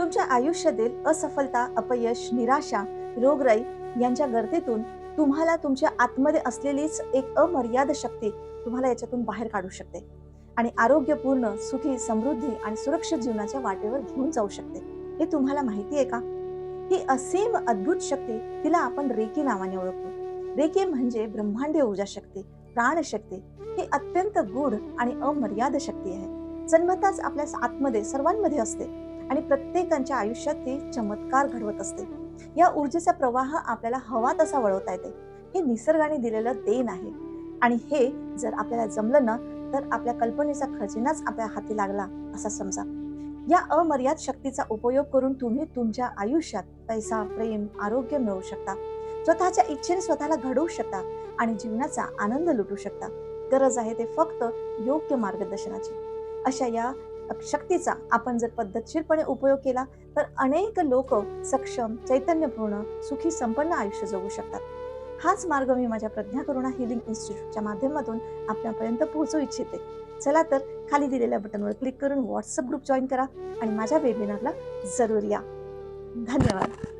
तुमच्या आयुष्यातील असफलता अपयश निराशा रोगराई यांच्या गर्दीतून तुम्हाला तुमच्या आतमध्ये असलेलीच एक अमर्याद शक्ती तुम्हाला याच्यातून बाहेर काढू शकते. आणि आरोग्यपूर्ण सुखी समृद्धी आणि सुरक्षित जीवनाच्या वाटेवर घेऊन जाऊ शकते. हे तुम्हाला माहिती आहे का? ही असीम अद्भुत शक्ती तिला आपण रेकी नावाने ओळखतो. रेकी म्हणजे ब्रह्मांडीय ऊर्जा शक्ती प्राणशक्ती ही अत्यंत गूढ आणि अमर्याद शक्ती आहे. जन्मताच आपल्या आतमध्ये सर्वांमध्ये असते. आणि प्रत्येकांच्या आयुष्यात ती चमत्कार घडवत असते. या ऊर्जेचा प्रवाह आपल्याला हवा तसा वळवता येते. हे निसर्गाने दिलेलं देण आहे. आणि हे जर आपल्याला जमलं ना तर आपल्या कल्पनेचा खजिनाच आपल्या हाती लागला असा समजा. या अमर्याद शक्तीचा उपयोग करून तुम्ही तुमच्या आयुष्यात पैसा प्रेम आरोग्य मिळवू शकता. स्वतःच्या इच्छेने स्वतःला घडवू शकता आणि जीवनाचा आनंद लुटू शकता. गरज आहे ते फक्त योग्य मार्गदर्शनाची. अशा या शक्तीचा आपण जर पद्धतशीरपणे उपयोग केला तर अनेक लोक सक्षम चैतन्यपूर्ण सुखी संपन्न आयुष्य जगू शकतात. हाच मार्ग मी माझ्या प्रज्ञा करुणा हिलिंग इन्स्टिट्यूटच्या माध्यमातून आपल्यापर्यंत पोहोचू इच्छिते. चला तर खाली दिलेल्या बटनवर क्लिक करून व्हॉट्सअप ग्रुप जॉईन करा आणि माझ्या वेबिनारला जरूर या. धन्यवाद.